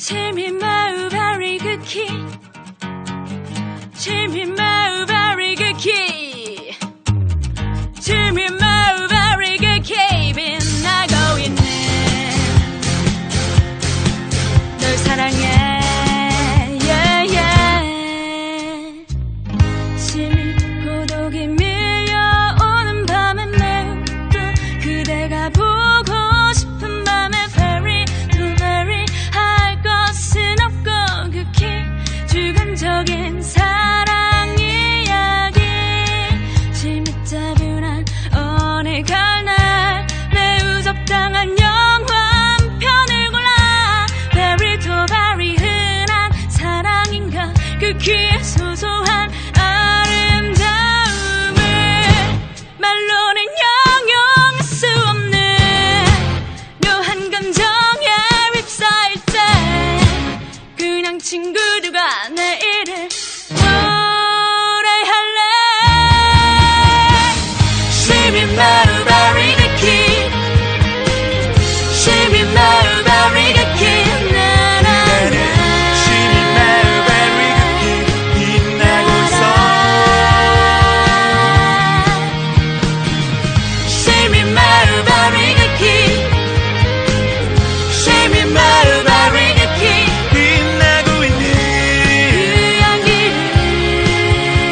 Tell me my very good key. Tell me my very good key. Tell me my very good key. 빛나고 있네. 널 사랑해. Yeah, yeah. 심히 고독이 밀려오는 밤에 매우도 그대가 보 적인 사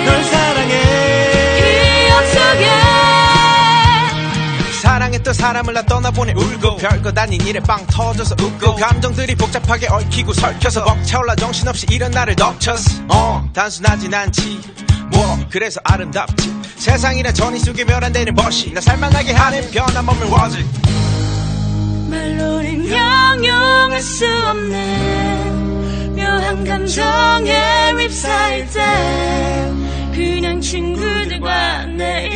널 사랑해. 기억 속에. 사랑했던 사람을 나 떠나보내 울고 별것 아닌 일에 빵 터져서 웃고 감정들이 복잡하게 얽히고 설켜서 벅차올라 정신없이 이런 나를 덮쳤어. 어. 단순하진 않지. 뭐 그래서 아름답지 세상이란 전이 속에 멸한되는 멋이. 나 살만하게 하는 변함없는 워즈. 말로는 형용할 수 없는 묘한 감정에 휩싸일 때 그냥 친구들과 내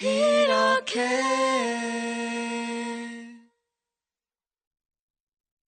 Hey.